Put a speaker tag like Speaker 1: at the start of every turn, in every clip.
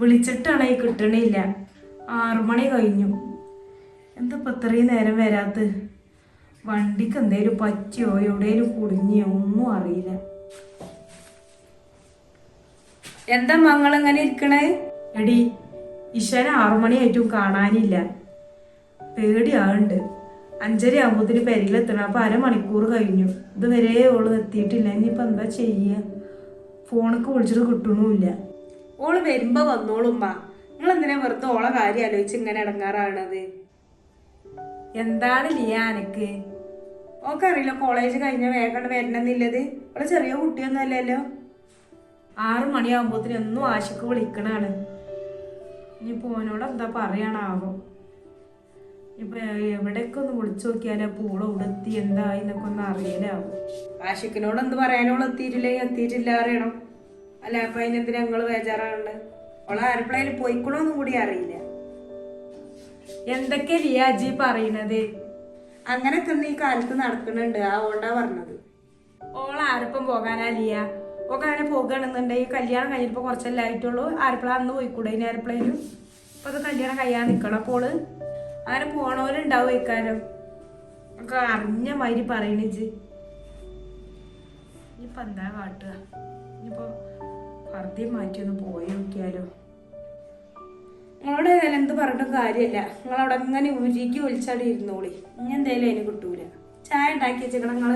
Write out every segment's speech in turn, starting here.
Speaker 1: വിളിച്ചിട്ടാണ് ഈ കിട്ടണില്ല. ആറുമണി കഴിഞ്ഞു. എന്താ ഇത്രയും നേരം വരാത്ത വണ്ടിക്ക് എന്തേലും പറ്റിയോ? എവിടെയും കുടുങ്ങിയോ? ഒന്നും അറിയില്ല. എന്താ മങ്ങൾ ഇങ്ങനെ ഇരിക്കണേ? എടി ഇഷന ആറുമണിയായിട്ടും കാണാനില്ല. പേടിയാവുണ്ട് അഞ്ചര ആകുമ്പോത്തിന് പെരയിലെത്തണം അപ്പൊ അരമണിക്കൂർ കഴിഞ്ഞു. ഇതുവരെ ഓൾ എത്തിയിട്ടില്ല. ഇനിയിപ്പോ എന്താ ചെയ്യ? ഫോണൊക്കെ വിളിച്ചിട്ട് കിട്ടണമില്ല. ഓൾ വരുമ്പോ വന്നോളുമ്മ നിങ്ങൾ എന്തിനാ വെറുതെ ഓളെ കാര്യം ആലോചിച്ച് ഇങ്ങനെ ഇടങ്ങാറാണത് എന്താണ് ലിയ അനക്ക് ഓക്കറിയില്ല കോളേജ് കഴിഞ്ഞ വേഗം വരണമെന്നില്ലത്? ഇവിടെ ചെറിയ കുട്ടിയൊന്നും അല്ലല്ലോ ആറു മണിയാകുമ്പോത്തിന് എന്നും ആശക്ക് വിളിക്കണാണ്. ഇനി പോനോട് എന്താ പറയണാവോ ഇപ്പൊ എവിടെയൊക്കെ ഒന്ന് വിളിച്ചു നോക്കിയാലേ പൂള ഉടുത്തി എന്തായി എന്നൊക്കെ ഒന്ന് അറിയലാവും? ആശിക്കിനോട് എന്ത് പറയാനോൾ എത്തിയിട്ടില്ലേ എത്തിയിട്ടില്ല അറിയണം അല്ല അപ്പൊ അതിനെന്തിനാ ഞങ്ങൾ ബേജാറാണ്ട് ഓളെ ആരപ്ലേയിൽ പോയിക്കണോന്നും കൂടി അറിയില്ല. എന്തൊക്കെ ലിയാജി പറയണത്? അങ്ങനൊക്കെ ഈ കാലത്ത് നടക്കുന്നുണ്ട് ആ ഓണ്ടാ പറഞ്ഞത്. ഓള ആരപ്പം പോകാനാ ലിയ? ഓക്കെ അങ്ങനെ പോകുകയാണെന്നുണ്ടെങ്കിൽ കല്യാണം കഴിഞ്ഞിപ്പോ കുറച്ചല്ലേ ആയിട്ടുള്ളൂ? ആരപ്പിള അന്ന് പോയിക്കൂടെ ഇനി ആരപ്പിളയിലും ഇപ്പൊ അത് കല്യാണം കഴിയാൻ നിക്കണം അപ്പോൾ അങ്ങനെ പോണവരുണ്ടാവും ഇക്കാരം ഒക്കെ അറിഞ്ഞ മാതിരി പറയണിച്ച് ഇനിയിപ്പോ എന്താ കാട്ടുക ഇനിയിപ്പോ വെറുതെ മാറ്റി ഒന്ന് പോയി നോക്കിയാലോ. നിങ്ങളോട് എന്ത് പറഞ്ഞിട്ടും നിങ്ങൾ നിങ്ങളവിടെ അങ്ങനെ ഉരുകി ഒലിച്ചാടി ഇരുന്നോളി. ഇനി എന്തായാലും അതിന് കിട്ടൂല. ചായ ഉണ്ടാക്കി വെച്ചിട്ട് നിങ്ങൾ.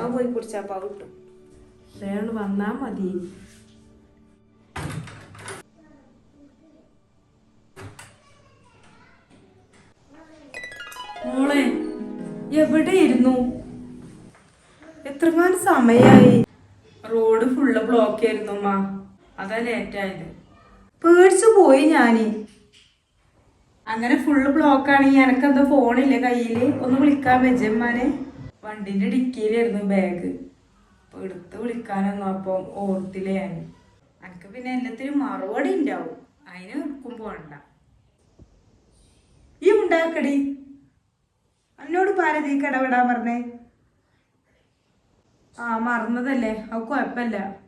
Speaker 1: ആ പോയി കുടിച്ചാപ്പാ കിട്ടും. വേണം വന്നാ മതി. മോളെ എവിടെയിരുന്നു? എത്രമാൻ സമയായി. ബ്ലോക്ക് ആയിരുന്നു അമ്മ അതാ ലേറ്റ് ആയത്. പേടിച്ചു പോയി ഞാൻ. അങ്ങനെ ഫുള്ള് ബ്ലോക്ക് ആണെങ്കിൽ ഫോണില്ല കയ്യിൽ? ഒന്ന് വിളിക്കാൻ വെച്ചമ്മാനെ വണ്ടിന്റെ ഡിക്കിയിലായിരുന്നു ബാഗ് അപ്പൊ എടുത്ത് വിളിക്കാനൊന്നും അപ്പം ഓർത്തില്ല ഞാൻ എനിക്ക് പിന്നെ എല്ലാത്തിനും മറുപടി ഉണ്ടാവും അതിന് നിൽക്കും പോണ്ട. ഈ ഉണ്ടാക്കടി. എന്നോട് പാരതി കടവിടാൻ പറഞ്ഞേ. ആ മറന്നതല്ലേ? അത് കുഴപ്പമില്ല.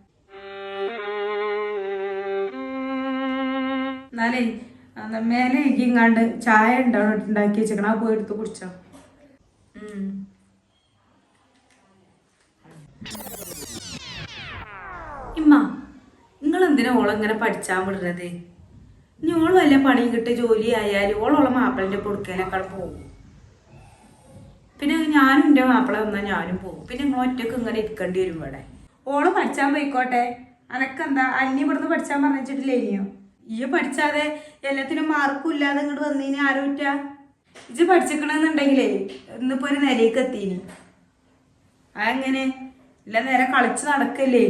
Speaker 1: എന്നാലേ മേലെ ഇങ്ങാണ്ട് ചായ ഉണ്ടോ ഉണ്ടാക്കി വെച്ചേക്കണം. ആ പോയി എടുത്ത് കുടിച്ചോ. ഇമ്മ നിങ്ങൾ എന്തിനാ ഓളെങ്ങനെ പഠിച്ചാൻ വിടുന്നത് ഇനി ഓൾ വല്ല പണിയും കിട്ടി ജോലി ആയാലും ഓളോളെ മാപ്പിളിന്റെ കൊടുക്കലൊക്കെ പോകും പിന്നെ ഞാനും എന്റെ മാപ്പിള വന്നാൽ ഞാനും പോകും പിന്നെ നിങ്ങൾ ഒറ്റയ്ക്ക് ഇങ്ങനെ ഇരിക്കേണ്ടി വരും ഇവിടെ. ഓൾ പഠിച്ചാൻ പോയിക്കോട്ടെ. അനക്കെന്താ? അന്യ ഇവിടുന്ന് പഠിച്ചാൻ പറഞ്ഞിട്ടില്ലേ ഇനിയോ? ഈ പഠിച്ചാതെ എല്ലാത്തിനും മാർക്കും ഇല്ലാതെ ഇങ്ങോട്ട് വന്നതിന് ആരോറ്റ ഇജ് പഠിച്ചിക്കണമെന്നുണ്ടെങ്കിലേ ഇന്നിപ്പോ ഒരു നിലയ്ക്ക് എത്തീനി. അതെങ്ങനെ? ഇല്ല നേരെ കളിച്ച് നടക്കല്ലേ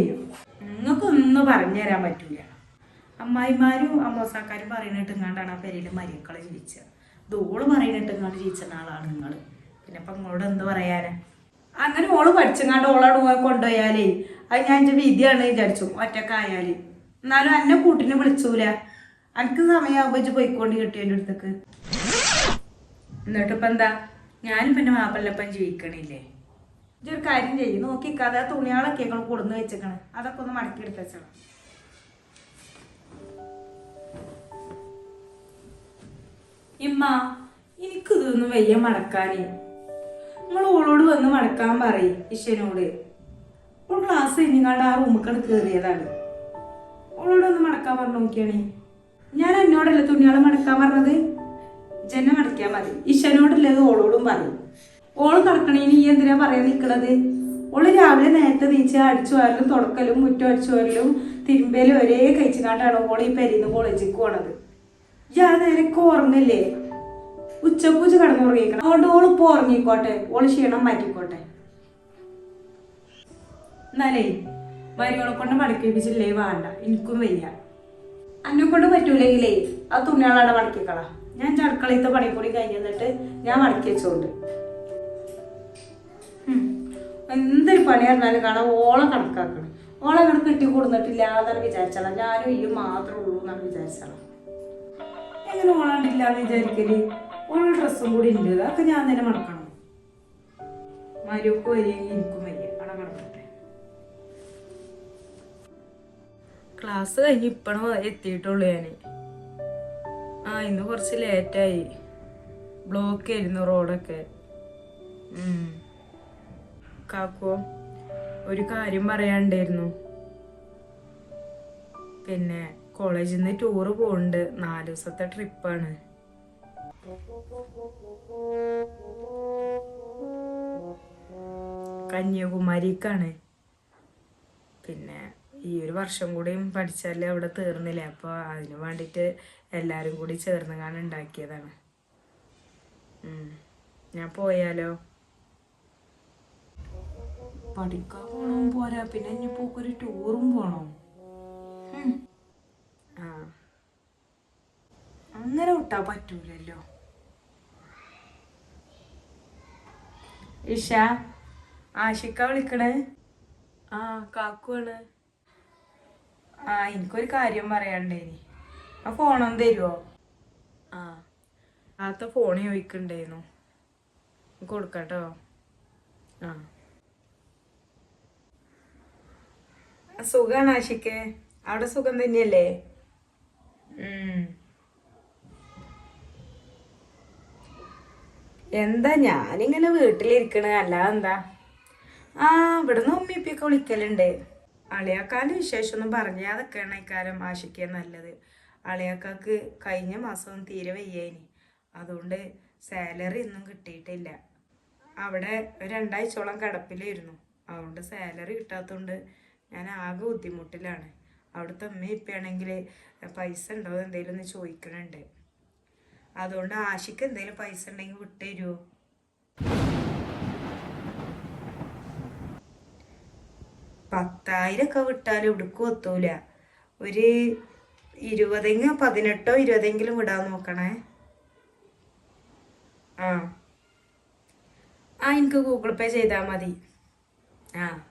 Speaker 1: നിങ്ങൾക്കൊന്നും പറഞ്ഞു തരാൻ പറ്റൂല. അമ്മായിമാരും അമ്മോസാക്കാരും പറയുന്നിട്ടെങ്ങാണ്ടാണ് ആ പെരയിൽ മരിയക്കളെ ജീവിച്ചത് ദോൾ പറയുന്നിട്ടെങ്ങാണ്ട് ജീവിച്ച ആളാണ് നിങ്ങൾ പിന്നെ ഇപ്പം നിങ്ങളോട് എന്ത് പറയാനാ? അങ്ങനെ ഓൾ പഠിച്ചെങ്ങാണ്ട് ഓളോട് പോയി കൊണ്ടുപോയാലേ അത് ഞാൻ എന്റെ വിധിയാണ് വിചാരിച്ചു. ഒറ്റക്കായാൽ. എന്നാലും എന്നെ കൂട്ടിന് വിളിച്ചൂല. എനിക്ക് സമയമാകുമ്പോൾ ഇജ്ജ് പോയിക്കൊണ്ട് കിട്ടി എന്റെ അടുത്തേക്ക്. എന്നിട്ടിപ്പം എന്താ? ഞാനും പിന്നെ മാപ്പിളപ്പം ജീവിക്കണില്ലേ? ഇജ്ജൊരു കാര്യം ചെയ്യും. നോക്കിക്കാതെ തുണികളൊക്കെ ഞങ്ങൾ കൊടുന്ന് വെച്ചേക്കണേ. അതൊക്കെ ഒന്ന് മടക്കി എടുത്ത് ഇമ്മ ഇമ്മ എനിക്കിതൊന്നും വയ്യ മടക്കാനേ. നിങ്ങൾ ഓളോട് വന്ന് മടക്കാൻ പറയും ഇഷനോട് ഓൾ ക്ലാസ് കഴിഞ്ഞാണ്ട് ആ റൂമിക്കണ് കയറിയതാണ് ഓളോട് ഒന്ന് മടക്കാൻ പറഞ്ഞു നോക്കിയാണേ. ഞാൻ എന്നോടല്ല തുണിയാളെ മടക്കാൻ പറഞ്ഞത്? ജന മടക്കിയാ മതി. ഇഷനോടല്ലത് ഓളോടും പറഞ്ഞു ഓൾ കടക്കണേന് ഈ എന്തിനാ പറയാൻ നിൽക്കണത് ഓൾ രാവിലെ നേരത്തെ നീച്ച് അടിച്ചു വാരലും തുടക്കലും മുറ്റം അടിച്ചു വാരലും തിരുമ്പേലും ഒരേ കഴിച്ചുകാണ്ടാണ് ഓൾ ഈ പെരിന്ന് കോളേജിലേക്ക് പോണത്. ഞാൻ നേരൊക്കെ ഉറങ്ങില്ലേ ഉച്ചപ്പൂച്ച കിടന്നുറങ്ങിക്കണം അതുകൊണ്ട് ഓൾ ഇപ്പൊ ഉറങ്ങിക്കോട്ടെ. ഓൾ ക്ഷീണം മാറ്റിക്കോട്ടെ. എന്നാലേ വരികളെ കൊണ്ട് മടക്കിപ്പിച്ചില്ലേ വേണ്ട. എനിക്കും വയ്യ. അന്നെ കൊണ്ട് പറ്റൂലെങ്കിലേ ആ തുണികളവിടെ മടക്കിക്കള ഞാൻ ചടക്കളയത്തെ പണി കൂടി കഴിഞ്ഞിട്ട് ഞാൻ മടക്കി വെച്ചോണ്ട്. എന്തൊരു പണി പറഞ്ഞാലും കാണാം ഓളെ കണക്കാക്കണം. ഓളെ അങ്ങനെ കെട്ടി കൊടുന്നിട്ടില്ല എന്നാണ് ഞാനും ഈ മാത്രമേ ഉള്ളൂ എന്നാണ് വിചാരിച്ചാളാ എങ്ങനെ ഓളാണ്ടില്ല എന്ന് വിചാരിക്കൽ? ഓളെ ഡ്രസ്സും കൂടി ഉണ്ട് അതൊക്കെ ഞാൻ തന്നെ മടക്കണം. മരിയൊക്കെ വരികയെങ്കിൽ എനിക്കും ക്ലാസ് കഴിഞ്ഞ് ഇപ്പഴും എത്തിയിട്ടുള്ളൂ ഞാൻ ആ ഇന്ന് കുറച്ച് ലേറ്റായി ബ്ലോക്ക് ആയിരുന്നു റോഡൊക്കെ കാക്കോ ഒരു കാര്യം പറയാണ്ടായിരുന്നു പിന്നെ കോളേജിൽ നിന്ന് ടൂറ് പോകുന്നുണ്ട് നാല് ദിവസത്തെ ട്രിപ്പാണ് കന്യാകുമാരിക്കാണ്. പിന്നെ ഈ ഒരു വർഷം കൂടിയും പഠിച്ചാലേ അവിടെ തീർന്നില്ല? അപ്പോൾ അതിന് വേണ്ടിയിട്ട് എല്ലാവരും കൂടി ചേർന്ന് കാണാൻ ഉണ്ടാക്കിയതാണ്. ഉം. ഞാൻ പോയാലോ? പഠിക്കാൻ പോണം പോരാ. പിന്നെ ഇനിയിപ്പോ ഒരു ടൂറും പോണം. ആ. അങ്ങനെ വിട്ടാ പറ്റൂലല്ലോ. ഇഷ ആഷിക്ക വിളിക്കണേ? ആ കാക്കുവാണ് ആ എനിക്കൊരു കാര്യം പറയാണ്ടേനി ആ ഫോണൊന്ന് തരുവോ? ആ. ആത്ത ഫോൺ ചോദിക്കണ്ടായിരുന്നു കൊടുക്കട്ടോ. ആ. സുഖാണ് ആശിക്ക്? അവിടെ സുഖം തന്നെയല്ലേ. എന്താ ഞാനിങ്ങനെ വീട്ടിലിരിക്കണ. അല്ലാതെന്താ? ആ ഇവിടുന്ന് ഉമ്മിപ്പിയൊക്കെ വിളിക്കലുണ്ട്. അളിയാക്കാന്റെ വിശേഷമൊന്നും നിൽക്കണം ഇക്കാലം ആശിക്കുക നല്ലത്. അളിയാക്കാക്ക് കഴിഞ്ഞ മാസം തീരെ വയ്യേനി അതുകൊണ്ട് സാലറി ഒന്നും കിട്ടിയിട്ടില്ല. അവിടെ രണ്ടാഴ്ചയോളം കിടപ്പിലായിരുന്നു. അതുകൊണ്ട് സാലറി കിട്ടാത്തതുകൊണ്ട് ഞാൻ ആകെ ബുദ്ധിമുട്ടിലാണ്. അവിടുത്തെ അമ്മ ഇപ്പയാണെങ്കിൽ പൈസ ഉണ്ടോ എന്തെങ്കിലും ഒന്ന് ചോദിക്കണുണ്ട്. അതുകൊണ്ട് ആശിക്ക് എന്തെങ്കിലും പൈസ ഉണ്ടെങ്കിൽ വിട്ടുതരുമോ പത്തായിരം ഒക്കെ വിട്ടാലും ഇവിടേക്കും എത്തൂല ഒരു ഇരുപതെങ്കിലും പതിനെട്ടോ ഇരുപതെങ്കിലും വിടാൻ നോക്കണേ. ആ. ആ എനിക്ക് ഗൂഗിൾ പേ ചെയ്താൽ മതി. ആ.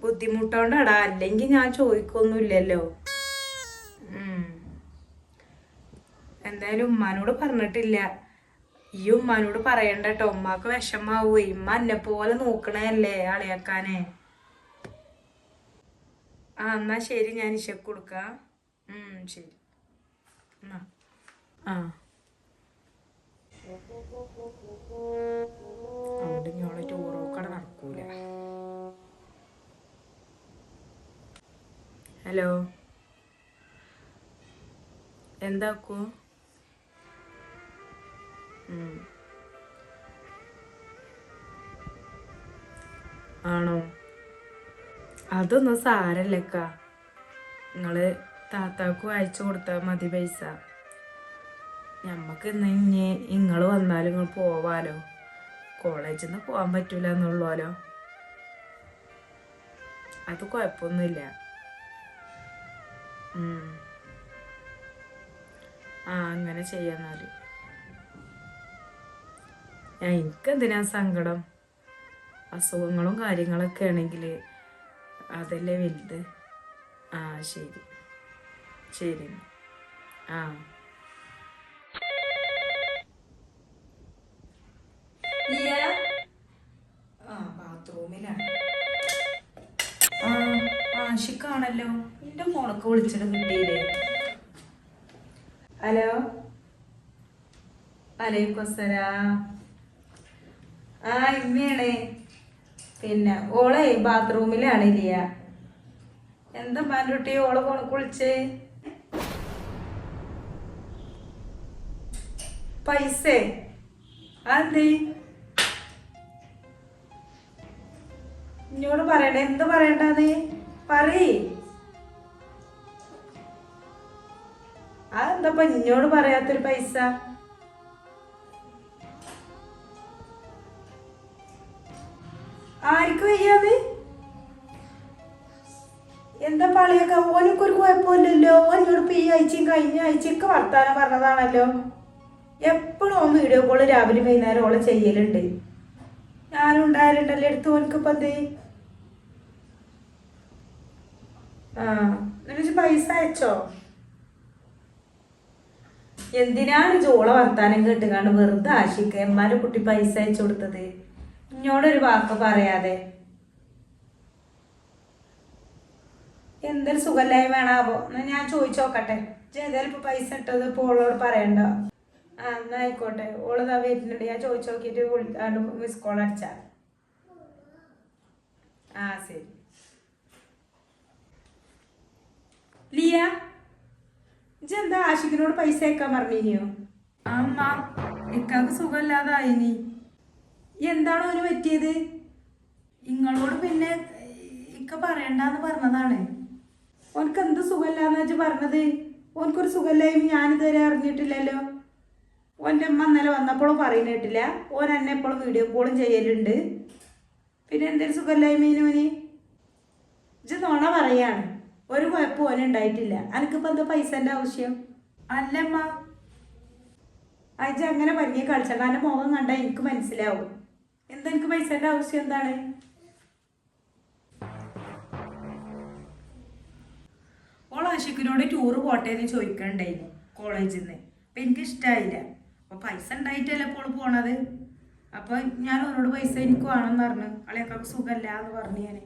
Speaker 1: ബുദ്ധിമുട്ടോണ്ടാടാ. അല്ലെങ്കിൽ ഞാൻ ചോദിക്കൊന്നുമില്ലല്ലോ. എന്തായാലും ഉമ്മാനോട് പറഞ്ഞിട്ടില്ല. ഈ ഉമ്മാനോട് പറയണ്ട കേട്ടോ ഉമ്മാക്ക് വിഷമാവൂ. ഇമ്മ എന്നെ പോലെ നോക്കണല്ലേ അളിയാക്കാനെ. ആ എന്നാ ശരി ഞാൻ ഇശക്ക് കൊടുക്കാം. ശരി. ആ. അതുകൊണ്ട് ഞങ്ങളെ ടൂറോക്കട നടക്കൂല. ഹലോ. എന്താക്കൂ. ആണോ? അതൊന്നും സാരല്ലക്ക നിങ്ങൾ താത്താക്കും അയച്ചു കൊടുത്താൽ മതി പൈസ. ഞമ്മക്ക് ഇന്ന് ഇനി നിങ്ങൾ വന്നാലും നിങ്ങൾ പോവാലോ. കോളേജിൽ നിന്ന് പോകാൻ പറ്റൂല എന്നുള്ളോലോ. അത് കുഴപ്പമൊന്നുമില്ല. ആ അങ്ങനെ ചെയ്യാന്നാൽ. എനിക്കെന്തിനാ സങ്കടം? അസുഖങ്ങളും കാര്യങ്ങളൊക്കെ ആണെങ്കിൽ അതല്ലേ വലുത്. ആ ശരി. ശരി. ആ. ആ ബാത്റൂമിലാണ്. ആ ആഷിക്കാണല്ലോ. എന്റെ ഫോണൊക്കെ വിളിച്ചിട്ട് കിട്ടിയില്ലേ? ഹലോ? വലൈക്കും അസ്സലാം ആ ഇമ്മയാണ്. പിന്നെ ഓളെ ബാത്റൂമിലാണ് ഇല്ല എന്താ മാൻകുട്ടി ഓളെ ഫോണൊക്കെ പൈസ? എന്നോട് പറയണേ എന്ത് പറയണ്ടെന്ന്? പറയ്. അതെന്താ ഇന്നോട് പറയാത്തൊരു പൈസ? ആർക്ക് വയ്യാന്ന് എന്താ പാളിയൊക്കെ? ഓനൊക്കെ ഒരു കുഴപ്പമില്ലല്ലോ. ഓനോട് ഇപ്പൊ ഈ ആഴ്ചയും കഴിഞ്ഞ ആഴ്ചയൊക്കെ വർത്താനം പറഞ്ഞതാണല്ലോ. എപ്പോഴും ഓൻ വീഡിയോ കോൾ രാവിലെ വൈകുന്നേരം ഓളെ ചെയ്യലുണ്ട്. ഞാനും ഉണ്ടായാലുണ്ടല്ലോ എടുത്ത് ഓനക്ക് എന്തേ? ആ എന്നിട്ട് പൈസ അയച്ചോ? എന്തിനാണ് ജോള വർത്താനം കേട്ടുകാണ്ട് വെറുതെ ആശിക്ക? എമ്മാരെ കുട്ടി പൈസ അയച്ചു കൊടുത്തത്. എന്നോടൊരു വാക്ക് പറയാതെ. എന്തൊരു സുഖല്ലായ്മ വേണാവോ എന്നാൽ ഞാൻ ചോദിച്ചോക്കട്ടെ നോക്കട്ടെ. ഇപ്പൊ പൈസ ഇട്ടത് ഇപ്പോൾ ഓളോട് പറയണ്ട. ആ എന്നാ ആയിക്കോട്ടെ. ഓൾ ഇതാ വരുന്നുണ്ട്. ഞാൻ ചോദിച്ചു നോക്കിയിട്ട് മിസ് കോൾ അടിച്ചാ. ആ ശരി. ലിയ ഇജെന്താ ആശിക്കിനോട് പൈസ അയക്കാൻ പറഞ്ഞിനിയോ? അമ്മ ഇക്കാക്ക് സുഖമില്ലാതായിനി. എന്താണോ അവന് പറ്റിയത്? നിങ്ങളോട് പിന്നെ ഇക്ക പറയണ്ടെന്ന് പറഞ്ഞതാണ്. ഓനക്ക് എന്ത് സുഖമില്ലാന്ന് വെച്ച് പറഞ്ഞത്? ഓനക്കൊരു സുഖമില്ലായ്മ ഞാനിതുവരെ അറിഞ്ഞിട്ടില്ലല്ലോ. ഓന്റെ അമ്മ ഇന്നലെ വന്നപ്പോഴും പറയുന്ന കേട്ടില്ല. ഓൻ എന്നെ എപ്പോഴും വീഡിയോ കോളും ചെയ്യലുണ്ട്. പിന്നെ എന്തൊരു സുഖമില്ലായ്മേനോന് ഇത് നോണ പറയാണ്. ഒരു കുഴപ്പം ഓന ഉണ്ടായിട്ടില്ല എനിക്കിപ്പോൾ എന്താ പൈസേന്റെ ആവശ്യം? അല്ലമ്മ അയച്ച അങ്ങനെ പറഞ്ഞ് കളിച്ചാൽ മുഖം കണ്ടാൽ എനിക്ക് മനസ്സിലാവും. എന്താ എനിക്ക് ആവശ്യം എന്താണ്? ഓൾ ആഷിഖിനോട് ടൂറ് പോട്ടെ എന്ന് ചോദിക്കണ്ടായിരുന്നു കോളേജിൽ നിന്ന് അപ്പം എനിക്ക് ഇഷ്ടമായില്ല അപ്പോൾ പൈസ ഉണ്ടായിട്ടല്ലേ ഇപ്പോൾ പോണത്? അപ്പോൾ ഞാൻ അവരോട് പൈസ എനിക്ക് വേണമെന്ന് പറഞ്ഞു. അളിയൊക്കെ സുഖമല്ല എന്ന് പറഞ്ഞു ഞാൻ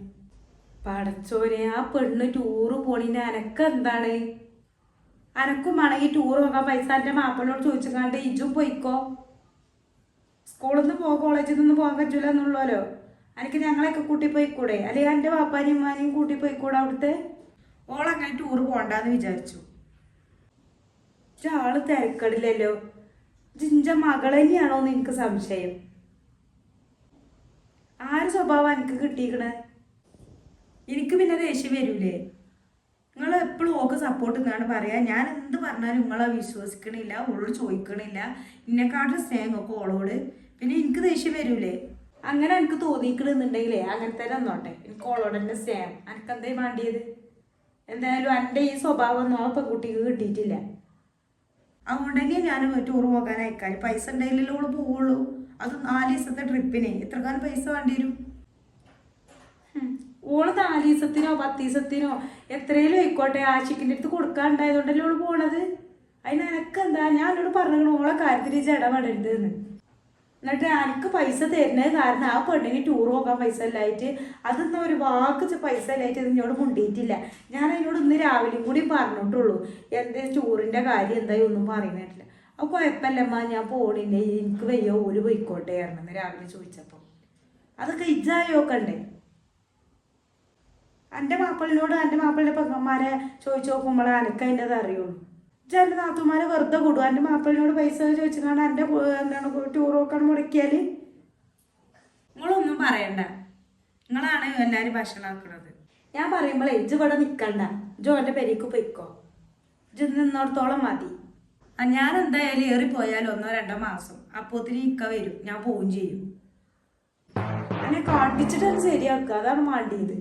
Speaker 1: പടച്ചോനെ ആ പെണ്ണ് ടൂറ് പോണിന് അനക്ക് എന്താണ്? അനക്കും വേണമെങ്കിൽ ടൂർ പോകാൻ പൈസ എന്റെ മാപ്പിളോട് ചോദിച്ചുകാണ്ട് ഇജും പോയിക്കോ. സ്കൂളിൽ നിന്ന് പോ കോളേജിൽ നിന്ന് പോകാൻ പറ്റില്ല എന്നുള്ളല്ലോ എനിക്ക് ഞങ്ങളെയൊക്കെ കൂട്ടി പോയിക്കൂടെ അല്ലെങ്കിൽ എന്റെ പാപ്പാനെയും ഉമ്മാനെയും കൂട്ടി പോയിക്കൂടെ അവിടുത്തെ ഓളങ്ങനെ ടൂർ പോകണ്ടെന്ന് വിചാരിച്ചു ആൾ തിരക്കടില്ലല്ലോ. ജിഞ്ച മകൾ തന്നെയാണോ എന്ന് എനിക്ക് സംശയം. ആര് സ്വഭാവം എനിക്ക് കിട്ടിയിക്കണേ എനിക്ക് പിന്നെ ദേഷ്യം വരൂലേ? നിങ്ങൾ എപ്പോഴും ഓക്ക് സപ്പോർട്ട് എന്നാണ് പറയാ. ഞാൻ എന്ത് പറഞ്ഞാലും നിങ്ങളെ വിശ്വസിക്കണില്ല ഓളോട് ചോദിക്കണില്ല. എന്നെക്കാട്ടും സ്നേഹമൊക്കെ ഓളോട്. പിന്നെ എനിക്ക് ദേഷ്യം വരൂലേ? അങ്ങനെ എനിക്ക് തോന്നിക്കണെന്നുണ്ടെങ്കിലേ അങ്ങനെ തന്നെ എനിക്ക് ഓളോട് തന്നെ സ്നേഹം. എനിക്ക് എന്തേ വേണ്ടിയത് എന്തായാലും എന്റെ ഈ സ്വഭാവം ഒന്നും ആ പെൺകുട്ടിക്ക് കിട്ടിയിട്ടില്ല. അതുകൊണ്ടെങ്കിൽ ഞാൻ ടൂർ പോകാൻ അയക്കാൻ പൈസ ഉണ്ടെങ്കിലല്ലേ ഓൾ പോവുള്ളൂ. അത് നാല് ദിവസത്തെ ട്രിപ്പിനെ. എത്ര കാലം പൈസ വേണ്ടി വരും. ഓൾ നാല് ദിവസത്തിനോ പത്ത് ദിവസത്തിനോ എത്രയും ആയിക്കോട്ടെ. ആശിക്കിന്റെ അടുത്ത് കൊടുക്കാണ്ടായതുകൊണ്ടല്ലേ ഓൾ പോണത്? അതിന് എനക്കെന്താ ഞാൻ എന്നോട് പറഞ്ഞു ഓളെ കാര്യത്തിൽ എന്ന്. എന്നിട്ട് എനിക്ക് പൈസ തരുന്നത് കാരണം ആ പെണ്ണിന് ടൂർ പോകാൻ പൈസ ഇല്ലായിട്ട് അതൊന്നും ഒരു വാക്ക് പൈസ ഇല്ലായിട്ട് അത് എന്നോട് മുണ്ടിയിട്ടില്ല. ഞാൻ അതിനോട് ഇന്ന് രാവിലെയും കൂടി പറഞ്ഞിട്ടുള്ളൂ. എന്റെ ടൂറിന്റെ കാര്യം എന്തായി ഒന്നും പറയുന്നിട്ടില്ല. അപ്പോൾ കുഴപ്പമില്ലമ്മ ഞാൻ പോണില്ലേ എനിക്ക് വയ്യ ഓൽ പോയിക്കോട്ടെ ആയിരുന്നു രാവിലെ ചോദിച്ചപ്പോൾ അതൊക്കെ ഇജായോക്കണ്ടേ എന്റെ മാപ്പിളിനോട് എന്റെ മാപ്പിളിന്റെ പെങ്ങന്മാരെ ചോദിച്ചു നോക്കുമ്പോൾ എനിക്ക് അതിന്റെ അറിയുള്ളൂ. ഇജ്ജ് എന്റെ നാത്തുമാരെ വെറുതെ കൂടും. എന്റെ മാപ്പിളിനോട് പൈസ ചോദിച്ചിട്ടാണ് എന്റെ എന്താണ് ടൂറൊക്കെ മുടക്കിയാൽ നിങ്ങളൊന്നും പറയണ്ട. നിങ്ങളാണ് എല്ലാവരും ഭക്ഷണമാക്കണത് ഞാൻ പറയുമ്പോളേ ഇജ്ജ് ഇവിടെ നിൽക്കണ്ട ഇജ്ജ് എന്റെ പെരിക്ക് പൊയ്ക്കോ. ഇജ്ജ് നിന്നോടത്തോളം മതി. ഞാൻ എന്തായാലും ഏറിപ്പോയാൽ ഒന്നോ രണ്ടോ മാസം. അപ്പോത്തിന് ഇക്ക വരും. ഞാൻ പോവുകയും ചെയ്യും. എന്നെ കാട്ടിച്ചിട്ട് ശരിയാക്കുക. അതാണ് മാണ്ടിയത്.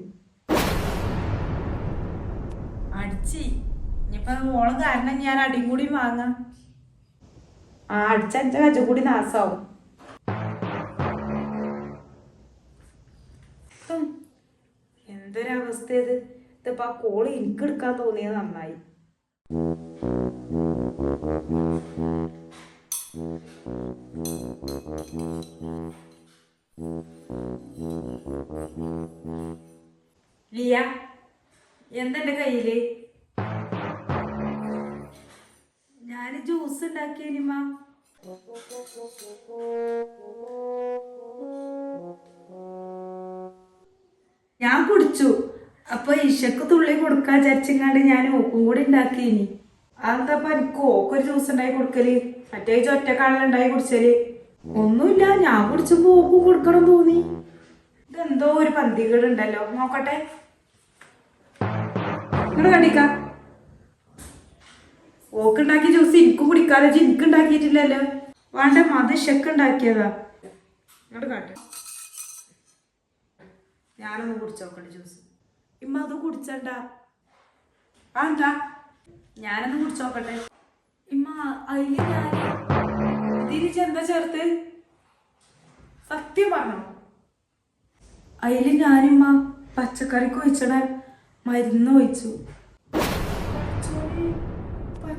Speaker 1: അടിച്ച്. ഇനിയിപ്പൊ ഓൾ കാരണം ഞാൻ അടിയും കൂടി വാങ്ങാം. ആ അടിച്ച കജ്ജ കൂടി നാസാവും. എന്തൊരവസ്ഥ ഇത് ഇതിപ്പോ ആ കോൾ എനിക്ക് എടുക്കാൻ തോന്നിയത് നന്നായി. ലിയ എന്തെന്റെ കയ്യിൽ? ഞാൻ ജ്യൂസ് ഉണ്ടാക്കിയനിമ്മ ഞാൻ കുടിച്ചു. അപ്പൊ ഈശക്ക് തുള്ളി കൊടുക്കാൻ ചച്ചിങ്ങാണ്ട് ഞാൻ ഓക്കും കൂടി ഉണ്ടാക്കിയിനി. അതെന്താ എനിക്ക് ഓക്കൊരു ജ്യൂസ് ഉണ്ടായി കൊടുക്കൽ? മറ്റേ ഒറ്റക്കാണല്ലോ ഉണ്ടായി കുടിച്ചൽ? ഒന്നുമില്ല ഞാൻ കുടിച്ചപ്പോ ഓക്കും കൊടുക്കണം തോന്നി. ഇതെന്തോ ഒരു പന്തികേട് ഉണ്ടല്ലോ നോക്കട്ടെ. ഇങ്ങോട്ട് കണ്ടിക്ക ഓക്കുണ്ടാക്കിയ ജ്യൂസ് എനിക്ക് കുടിക്കാതെ എനിക്ക് ഉണ്ടാക്കിയിട്ടില്ലല്ലോ വേണ്ട മത് ഷെക്ക് ഉണ്ടാക്കിയതാ ഇങ്ങോട്ട് കാട്ടെ. ഞാനൊന്ന് കുടിച്ചോക്കട്ടെ ജ്യൂസ് ഇമ്മ അത് കുടിച്ചണ്ട. ആ എന്താ? ഞാനൊന്ന് കുടിച്ചോക്കട്ടെ. ഇമ്മ അതിൽ ഞാൻ തിരിച്ചെന്താ ചേർത്ത്? സത്യം പറഞ്ഞു. അതിൽ ഞാനിമ്മ പച്ചക്കറിക്ക് ഒഴിച്ചട മരുന്ന് ഒഴിച്ചു.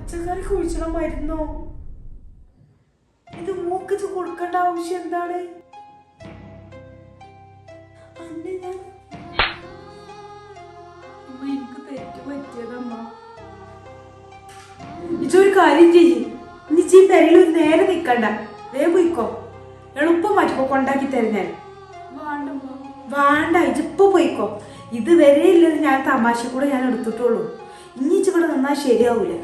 Speaker 1: പച്ചക്കറിക്ക് കുഴിച്ചണ മരുന്നോ? ഇത് മൂക്ക് കൊടുക്കേണ്ട ആവശ്യം എന്താണ്? അന്നെ ഞാൻ ഉമ്മ എനിക്ക് തെറ്റ് പറ്റിയതമ്മ. ഇതൊരു കാര്യം ചെയ്യ്. ഇനി ചീ പെരയിൽ ഒരു നേരെ നിക്കണ്ട. വേ പോയിക്കോ. എളുപ്പം മാറ്റിക്കോ കൊണ്ടാക്കി തരുന്നേ വേണ്ട ഇജിപ്പോ പോയിക്കോ. ഇത് വരെ ഇല്ലെന്ന് ഞാൻ തമാശ കൂടെ ഞാൻ എടുത്തിട്ടുള്ളൂ. ഇനി ഇവിടെ നിന്നാ ശരിയാവൂല.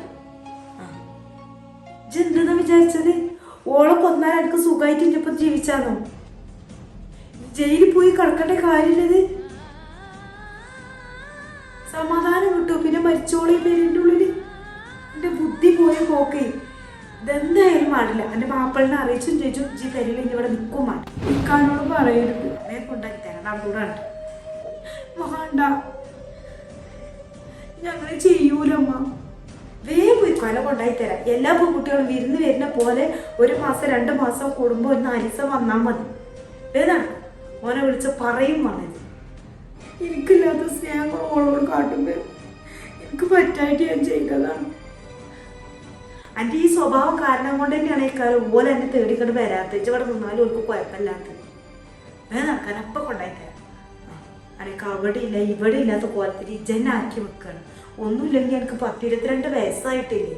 Speaker 1: ഇജെന്തെന്നാ വിചാരിച്ചത്? ഓളെ കൊന്നാൽ എനിക്ക് സുഖമായിട്ട് ഇനിയിപ്പം ജീവിച്ചാന്നോ ജയിലിൽ പോയി കിടക്കേണ്ട കാര്യമില്ലത്. സമാധാനം കിട്ടും. പിന്നെ മരിച്ചോളി പേരിന്റെ ഉള്ളിൽ എന്റെ ബുദ്ധി പോയ പോക്കേ. ഇതെന്തായാലും പാടില്ല എന്റെ മാപ്പിളിനെ അറിയിച്ചും ചേച്ചു ജി തരില്ല ഇനി ഇവിടെ നിൽക്കും മാറി നിൽക്കാനോട് പറയരുത്. അതേ കൊണ്ടാക്കി തരണം നടൂടാണ്ട് വേണ്ട ഞങ്ങൾ ചെയ്യൂലമ്മ. കൊല കൊണ്ടായി തരാം എല്ലാ പെൺകുട്ടികളും വിരുന്ന് വരുന്ന പോലെ ഒരു മാസം രണ്ട് മാസം കൂടുമ്പോൾ ഒന്ന് അരിസ വന്നാൽ മതി. ഏതാണ് ഓനെ വിളിച്ച് പറയും വേണത് എനിക്കില്ലാത്ത സ്നേഹങ്ങൾ ഓളോട് കാട്ടുമ്പോൾ എനിക്ക് പറ്റായിട്ട് ഞാൻ ചെയ്തതാണ്. എന്റെ ഈ സ്വഭാവ കാരണം കൊണ്ട് തന്നെയാണ് ഈ കാലം ഓല എന്നെ തേടിക്കൊണ്ട് വരാത്തത്. ഇജ്ജ് ഇവിടെ നിന്നാലും ഓൾക്ക് കുഴപ്പമില്ലാത്തത്. വേഗം കനപ്പ അപ്പം കൊണ്ടായി തരാം എനിക്ക് അവിടെ ഇല്ല ഇവിടെ ഇല്ലാത്ത കോലത്തിൽ ജനാക്കി വെക്കാണ്. ഒന്നുമില്ലെങ്കിൽ എനിക്ക് പത്തിരുപത്തിരണ്ട് വയസ്സായിട്ടില്ലേ?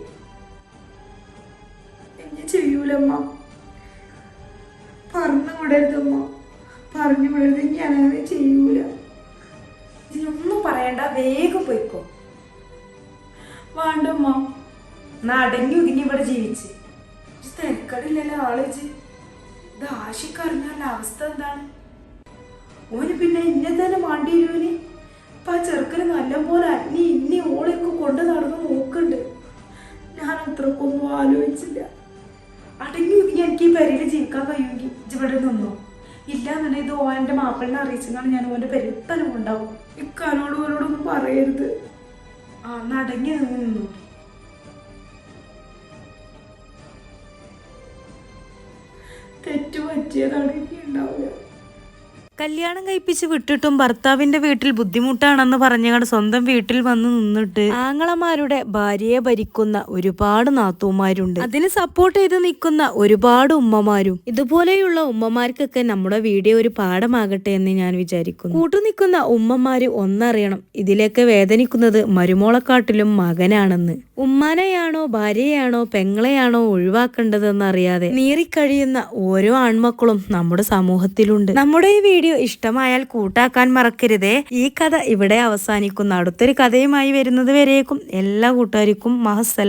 Speaker 1: എന്നെ ചെയ്യൂലമ്മ. പറഞ്ഞു വിടരുതമ്മ. പറഞ്ഞു വിടരുത് ഞാനങ്ങനെ ചെയ്യൂല. ഇതിനൊന്നും പറയണ്ട വേഗം പോയിക്കോ. വേണ്ടമ്മ. എന്നാ അടങ്ങി ഒതുങ്ങി ഇവിടെ ജീവിച്ച്. തിരക്കടില്ലല്ലോ ആളിച്ച് ഇത് ആശിക്കറിഞ്ഞാൽ അവസ്ഥ എന്താണ്? ഓന് പിന്നെ ഇന്നെ തന്നെ മാണ്ടിയിരുവന് ഇപ്പൊ ആ ചെറുക്കന് നല്ലപോലെ അന്നി ഇന്നി ഓളെയൊക്കെ കൊണ്ട് നടന്ന് നോക്കുന്നുണ്ട് ഞാൻ അത്രക്കൊന്നും ആലോചിച്ചില്ല. അടങ്ങി ഒതുങ്ങി എനിക്ക് ഈ പെരയിൽ ജീവിക്കാൻ കഴിയുമെങ്കിൽ ഇവിടെ നിന്നോ. ഇല്ലാന്നുണ്ടെങ്കിൽ ഇത് ഓന്റെ മാപ്പിളിനെ അറിയിച്ചെന്നാണ് ഞാൻ ഓന്റെ പെരുത്തനും ഉണ്ടാവും ഇക്കാനോട് ഓരോടൊന്നും പറയരുത്. ആ നടങ്ങി നിന്ന് തെറ്റു പറ്റിയതാണ് എനിക്ക് ഉണ്ടാവില്ല
Speaker 2: കല്യാണം കഴിപ്പിച്ച് വിട്ടിട്ടും ഭർത്താവിന്റെ വീട്ടിൽ ബുദ്ധിമുട്ടാണെന്ന് പറഞ്ഞ സ്വന്തം വീട്ടിൽ വന്ന് നിന്നിട്ട് ആങ്ങളമാരുടെ ഭാര്യയെ ഭരിക്കുന്ന ഒരുപാട് നാത്തൂമാരുണ്ട് അതിന് സപ്പോർട്ട് ചെയ്ത് നിൽക്കുന്ന ഒരുപാട് ഉമ്മമാരും. ഇതുപോലെയുള്ള ഉമ്മമാർക്കൊക്കെ നമ്മുടെ വീഡിയോ ഒരു പാഠമാകട്ടെ എന്ന് ഞാൻ വിചാരിക്കുന്നു. കൂട്ടു നിൽക്കുന്ന ഉമ്മമാര് ഒന്നറിയണം. ഇതിലൊക്കെ വേദനിക്കുന്നത് മരുമോളക്കാട്ടിലും മകനാണെന്ന്. ഉമ്മാനെയാണോ ഭാര്യയാണോ പെങ്ങളെയാണോ ഒഴിവാക്കേണ്ടതെന്ന് അറിയാതെ നീറിക്കഴിയുന്ന ഓരോ ആൺമക്കളും നമ്മുടെ സമൂഹത്തിലുണ്ട്. നമ്മുടെ ഈ വീഡിയോ ഇഷ്ടമായാൽ കൂട്ടാക്കാൻ മറക്കരുതേ. ഈ കഥ ഇവിടെ അവസാനിക്കുന്ന. അടുത്തൊരു കഥയുമായി വരുന്നത് വരേക്കും എല്ലാ കൂട്ടുകാർക്കും മഹസ്സൽ